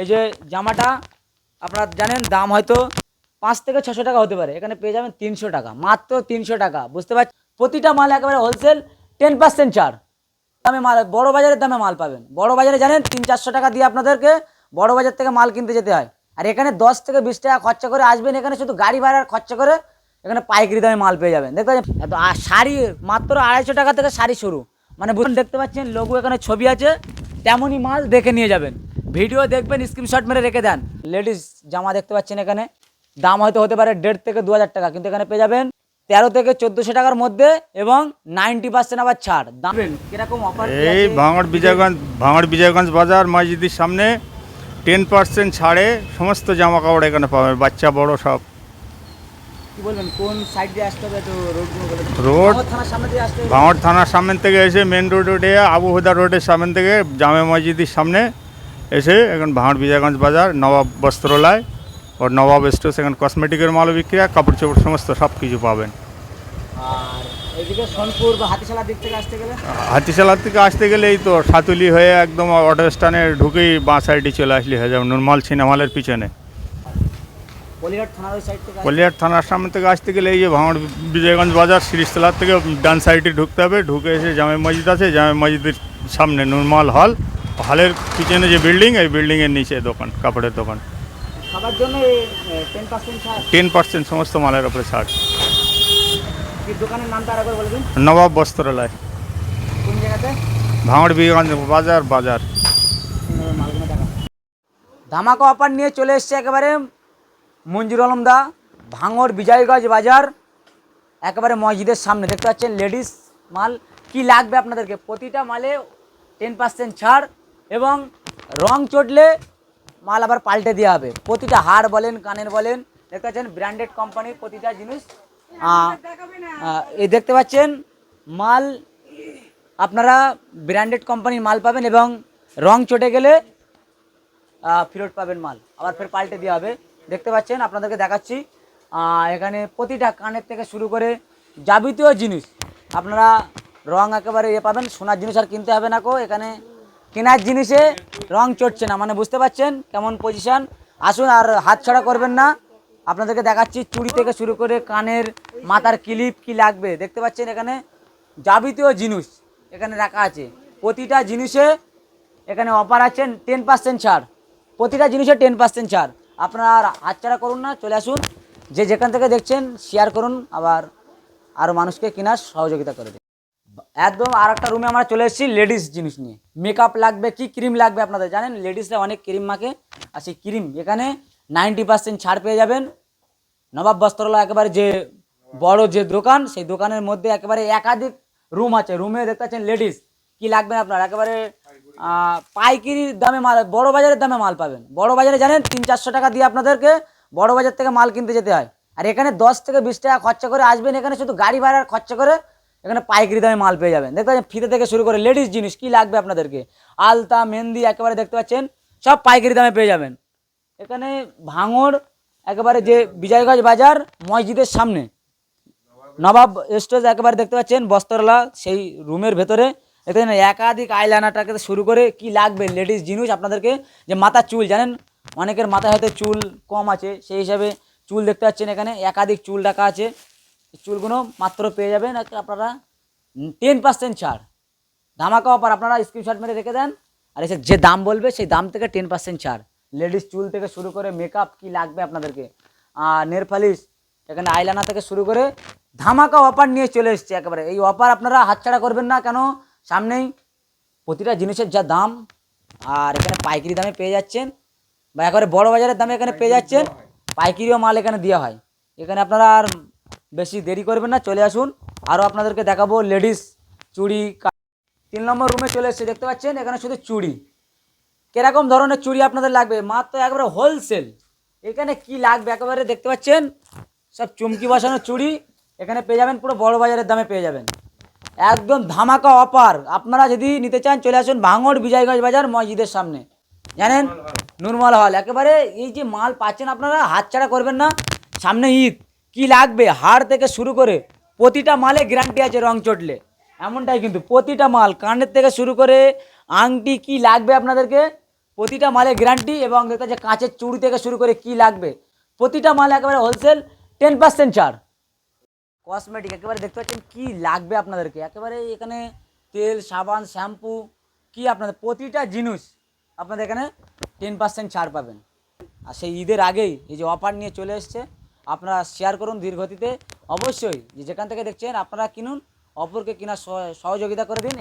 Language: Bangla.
এই যে জামাটা, আপনারা জানেন দাম হয়তো পাঁচ থেকে ছশো টাকা হতে পারে। এখানে পেয়ে যাবেন তিনশো টাকা, মাত্র তিনশো টাকা, বুঝতে পারছি প্রতিটা মাল একেবারে হোলসেল টেন পার্সেন্ট ছাড়। দামে মাল, বড় বাজারের দামে মাল পাবেন। বড় বাজারে জানেন, তিন চারশো টাকা দিয়ে আপনাদেরকে বড় বাজার থেকে মাল কিনতে যেতে হয়। আর এখানে দশ থেকে বিশ টাকা খরচা করে আসবেন এখানে শুধু গাড়ি ভাড়ার খরচা করে এখানে পাইকারি দামে মাল পেয়ে যাবেন। দেখতে পাচ্ছেন? শাড়ি মাত্র আড়াইশো টাকা থেকে শাড়ি শুরু। মানে দেখতে পাচ্ছেন, লোগো এখানে ছবি আছে। তেমনই মাল দেখে নিয়ে যাবেন। ভিডিও দেখবেন স্ক্রিনশট মেরে রেখে দেন। লেডিস জামা দেখতে পাচ্ছেন এখানে। দাম হয়তো হতে পারে দেড় থেকে দু হাজার টাকা কিন্তু এখানে পেয়ে যাবেন তেরো থেকে চোদ্দোশো টাকার মধ্যে এবং নাইনটি পার্সেন্ট আবার ছাড়। দাম কীরকম অফার এই ভাঙড় বিজয়গঞ্জ ভাঙড় বিজয়গঞ্জ বাজার মসজিদের সামনে টেন পার্সেন্ট ছাড়ে সমস্ত জামা কাপড় এখানে পাবেন বাচ্চা বড় সব। কি বলবেন কোন সাইড দিয়ে আসতে হবে তো রোডগুলো বলে রোড থানার সামনে দিয়ে আসতে হবে। ভাঙড় থানার সামনে থেকে এসে মেন রোড রোডে আবুহুদা রোডের সামনে থেকে জামে মসজিদের সামনে এসে এখন ভাঙড় বিজয়গঞ্জ বাজার নবাব বস্ত্রালয় ও নবাব স্টোর সেখানে কসমেটিকের মাল বিক্রি হয় কাপড় চোপড় সমস্ত সব কিছু পাবেন। আর এদিকে সোনপুর বা হাতিশালার দিক থেকে আসতে গেলে? হাতিশালার থেকে আসতে গেলে এই তো সাতুলি হয়ে একদম অটো স্ট্যান্ডে ঢুকেই বাঁ সাইডে চলে আসলে হয়ে যাবে নুরমাল সিনেমালের পিছনে। বলিহাট থানার সামনে থেকে আসতে গেলে এই যে ভাঙড় বিজয়গঞ্জ বাজার শিরিশতলার থেকে ডান সাইডে ঢুকতে হবে। ঢুকে এসে জামে মসজিদ আছে জামে মসজিদের সামনে নুরমাল হল। হলের পিছনে যে বিল্ডিং এই বিল্ডিংয়ের নিচে দোকান কাপড়ের দোকান। খাবার জন্য টেন পার্সেন্ট সমস্ত মালের ওপরে ছাড়। দোকানের নামটা আরেকবার বলে নবাব বস্ত্রালয়। কোন জায়গাতে? ভাঙড় বিজয়গঞ্জ বাজার বাজার। ধামাকা অফার নিয়ে চলে এসছে একেবারে। মঞ্জুর আলম দা, ভাঙর বিজয়গঞ্জ বাজার, একেবারে মসজিদের সামনে। দেখতে পাচ্ছেন লেডিস মাল, কি লাগবে আপনাদেরকে? প্রতিটা মালে টেন পার্সেন্ট ছাড় এবং রং চটলে মাল আবার পাল্টে দেওয়া হবে। প্রতিটা হার বলেন, কানের বলেন, দেখতে পাচ্ছেন ব্র্যান্ডেড কোম্পানির প্রতিটা জিনিস এই দেখতে পাচ্ছেন মাল, আপনারা ব্র্যান্ডেড কোম্পানির মাল পাবেন এবং রং চটে গেলে ফেরত পাবেন মাল। আবার ফের পাল্টে দেওয়া হবে। দেখতে পাচ্ছেন, আপনাদেরকে দেখাচ্ছি। এখানে প্রতিটা কানের থেকে শুরু করে যাবতীয় জিনিস। আপনারা রং একেবারে ইয়ে পাবেন, সোনার জিনিস আর কিনতে হবে না কো। এখানে কেনার জিনিসে রং চড়ছে না মানে বুঝতে পারছেন কেমন পজিশান আসুন আর হাত ছাড়া করবেন না। আপনাদেরকে দেখাচ্ছি, চুড়ি থেকে শুরু করে কানের মাথার ক্লিপ কি লাগবে। দেখতে পাচ্ছেন এখানে যাবতীয় জিনিস এখানে রাখা আছে। প্রতিটা জিনিসে এখানে অফার আছে টেন পার্সেন্ট ছাড়। প্রতিটা জিনিসে টেন পার্সেন্ট ছাড়। আপনার হাতছাড়া করুন না, চলে আসুন। যে যেখান থেকে দেখছেন শেয়ার করুন, আবার আরও মানুষকে কেনার সহযোগিতা করে দিন। একদম আর একটা রুমে আমরা চলে এসেছি লেডিস জিনিস নিয়ে। মেকআপ লাগবে, কি ক্রিম লাগবে আপনাদের জানেন? লেডিসরা অনেক ক্রিম মাখে, আর সেই ক্রিম এখানে নাইনটি পার্সেন্ট ছাড় পেয়ে যাবেন। নবাব বস্ত্রালয় একেবারে যে বড় যে দোকান, সেই দোকানের মধ্যে একেবারে একাধিক রুম আছে। রুমে দেখতে পাচ্ছেন লেডিস কি লাগবে আপনার? একেবারে পাইকারি দামে মাল, বড় বাজারের দামে মাল পাবেন। বড় বাজারে জানেন, তিন চারশো টাকা দিয়ে আপনাদেরকে বড় বাজার থেকে মাল কিনতে যেতে হয়। আর এখানে দশ থেকে বিশ টাকা খরচা করে আসবেন এখানে, শুধু গাড়ি ভাড়ার খরচা করে এখানে পাইকারি দামে মাল পেয়ে যাবেন। দেখতে পাচ্ছেন ফিতে থেকে শুরু করে লেডিস জিনিস, কি লাগবে আপনাদেরকে? আলতা, মেহেন্দি একেবারে দেখতে পাচ্ছেন, সব পাইকারি দামে পেয়ে যাবেন। এখানে ভাঙড়, একেবারে যে বিজয়গঞ্জ বাজার, মসজিদের সামনে। নবাব স্টোজ একেবারে দেখতে পাচ্ছেন, বস্ত্রলা, সেই রুমের ভেতরে। এখানে একাধিক আইলাইনারটাকে শুরু করে কি লাগবে লেডিস জিনিস আপনাদেরকে? যে মাথার চুল, জানেন? অনেকের মাথায় হয়তো চুল কম আছে, সেই হিসাবে চুল দেখতে পাচ্ছেন এখানে, একাধিক চুল রাখা আছে। চুলগুলো মাত্র পেয়ে যাবেন আপনারা টেন পার্সেন্ট ছাড়। ধামাকা অফার আপনারা স্ক্রিনশট মেরে রেখে দেন, আর এসে যে দাম বলবে সেই দাম থেকে টেন পার্সেন্ট ছাড়। লেডিস চুল থেকে শুরু করে মেকআপ কি লাগবে আপনাদেরকে? আর পালিশ এখানে আইলানা থেকে শুরু করে ধামাকা অফার নিয়ে চলে এসছে একেবারে। এই অফার আপনারা হাতছাড়া করবেন না, কেন? সামনেই প্রতিটা জিনিসের যা দাম, আর এখানে পাইকারি দামে পেয়ে যাচ্ছেন বা একেবারে বড় বাজারের দামে এখানে পেয়ে যাচ্ছেন, পাইকারিও মাল এখানে দেওয়া হয়। এখানে আপনারা আর বেশি দেরি করবেন না, চলে আসুন। আরও আপনাদেরকে দেখাবো লেডিস চুড়ি তিন নম্বর রুমে চলে এসছে, দেখতে পাচ্ছেন? এখানে শুধু চুড়ি। কীরকম ধরনের চুড়ি আপনাদের লাগবে? মাত্র একেবারে হোলসেল এখানে কি লাগবে একেবারে দেখতে পাচ্ছেন? সব চুমকি বসানো চুড়ি। এখানে পেয়ে যাবেন, পুরো বড় বাজারের দামে পেয়ে যাবেন। একদম ধামাকা অপার আপনারা যদি নিতে চান, চলে আসুন ভাঙড় বিজয়গঞ্জ বাজার মসজিদের সামনে। জানেন? নুরমাল হল একেবারে এই যে মাল পাচ্ছেন আপনারা, হাতছাড়া করবেন না। সামনে ঈদ। কি লাগবে? হাড় থেকে শুরু করে প্রতিটা মালে গ্যারান্টি আছে রং চটলে। এমনটাই কিন্তু প্রতিটা মাল, কানের থেকে শুরু করে আংটি কি লাগবে আপনাদেরকে? প্রতিটা মালে গ্যারান্টি এবং দেখতে যে কাঁচের চুড়ি থেকে শুরু করে কি লাগবে? প্রতিটা মাল একেবারে হোলসেল টেন পার্সেন্ট ছাড়। কসমেটিক একেবারে দেখতে পাচ্ছেন কি লাগবে আপনাদেরকে। একেবারে এখানে তেল, সাবান, শ্যাম্পু, কি আপনাদের, প্রতিটা জিনিস আপনাদের এখানে টেন পার্সেন্ট ছাড় পাবেন। আর সেই ঈদের আগেই এই যে অফার নিয়ে চলে এসছে, আপনারা শেয়ার করুন দীর্ঘতিতে। অবশ্যই যেখান থেকে দেখছেন, আপনারা কিনুন, অপরকে কেনার সহ- সহযোগিতা করে দিন।